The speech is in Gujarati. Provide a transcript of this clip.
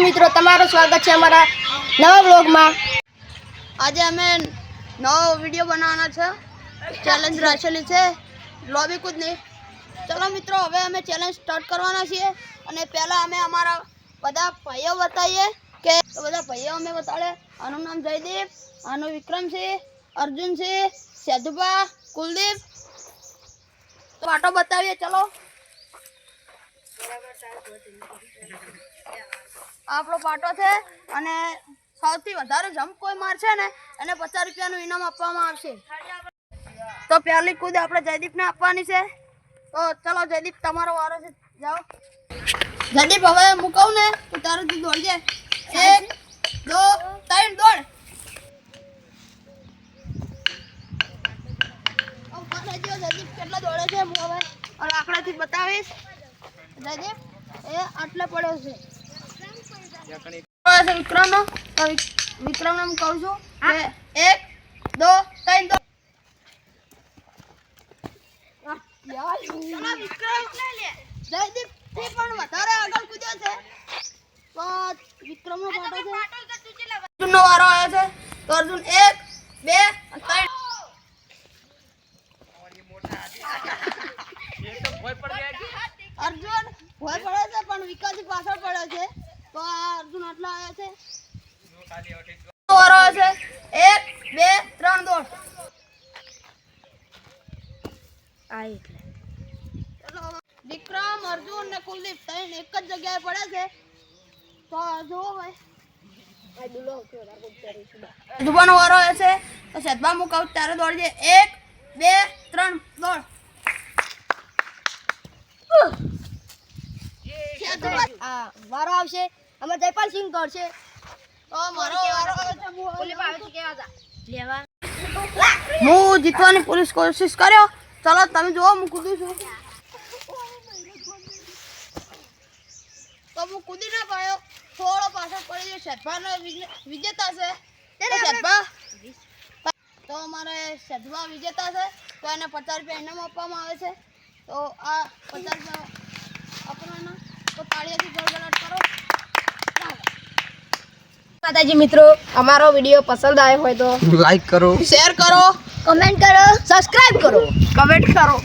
મિત્રો તમારું સ્વાગત છે અમારા નવા બ્લોગમાં આજે અમે નવો વીડિયો બનાવવાનો છે. ચેલેન્જ રાખેલી છે. લોબી કૂદની ચલો મિત્રો, હવે અમે ચેલેન્જ સ્ટાર્ટ કરવાના છીએ. અને પહેલાં અમે અમારા બધા ભાઈઓ બતાવીએ કે બધા ભાઈઓ અમે બતાડે. આનું નામ જયદીપ, આનું વિક્રમસિંહ, અર્જુનસિંહ સેધુભા કુલદીપ. પાટો બતાવીએ, ચલો. આ આપણો પાટો છે અને સૌથી વધારે જમ્પ કોઈ મારશે ને, એને પચાસ રૂપિયાનું ઇનામ આપવામાં આવશે. તો પહેલી કૂદ આપણે જયદીપને આપવાની છે. તો ચલો જયદીપ, તમારો વારો છે. જાઓ. જયદીપ, હવે મૂકવું ને, તો તારું દોડજે એક, દો, ત્રણ, દોડ. જયદીપ, કેટલા દોડે છે, હું હવે આંકડાથી બતાવીશ. જયદીપ, એ આટલે પડ્યો છે. વિક્રમ તો વિક- કહું છું. એક દો ત્રણ દો છે અર્જુનનો વારો આવ્યો છે. અર્જુન એક, બે ત્રણ અર્જુન ભોય પડ્યો છે પણ વિકાસી પાછળ પડ્યો છે તો આ અર્જુન આટલા આવ્યા છે વારો આવ્યો છે. એક બે ત્રણ દોડ. ચલો વિક્રમ અર્જુન ને કુલદીપ ત્રણ એક જ જગ્યાએ પડે છે. તો જુઓ ભાઈ. ધુબાનો વારો છે. તો સદબા હું કહું દોડજે. એક બે ત્રણ દોડ. વારો આવશે. અમે જયપાલ સિંહ દોડશે. હું જીતવાની પૂરી કોશિશ કર્યો. ચલો તમે જુઓ હું કૂદું છું. તો હું કૂદી ના પાયો. થોડો પાછળ પડી ગયો. શેઠભાનો વિજેતા છે. તો શેઠભા તો અમારે શેઠભા વિજેતા છે. તો એને પચાસ રૂપિયા ઇનામ આપવામાં આવે છે. તો આ પચાસ રૂપિયા આપવાના. તો તાળીઓથી ગડગડાટ કરો. માતાજી મિત્રો અમારો વીડિયો પસંદ આવ્યો હોય તો લાઈક કરો. શેર કરો. કમેન્ટ કરો સબસ્ક્રાઇબ કરો. કમેન્ટ કરો.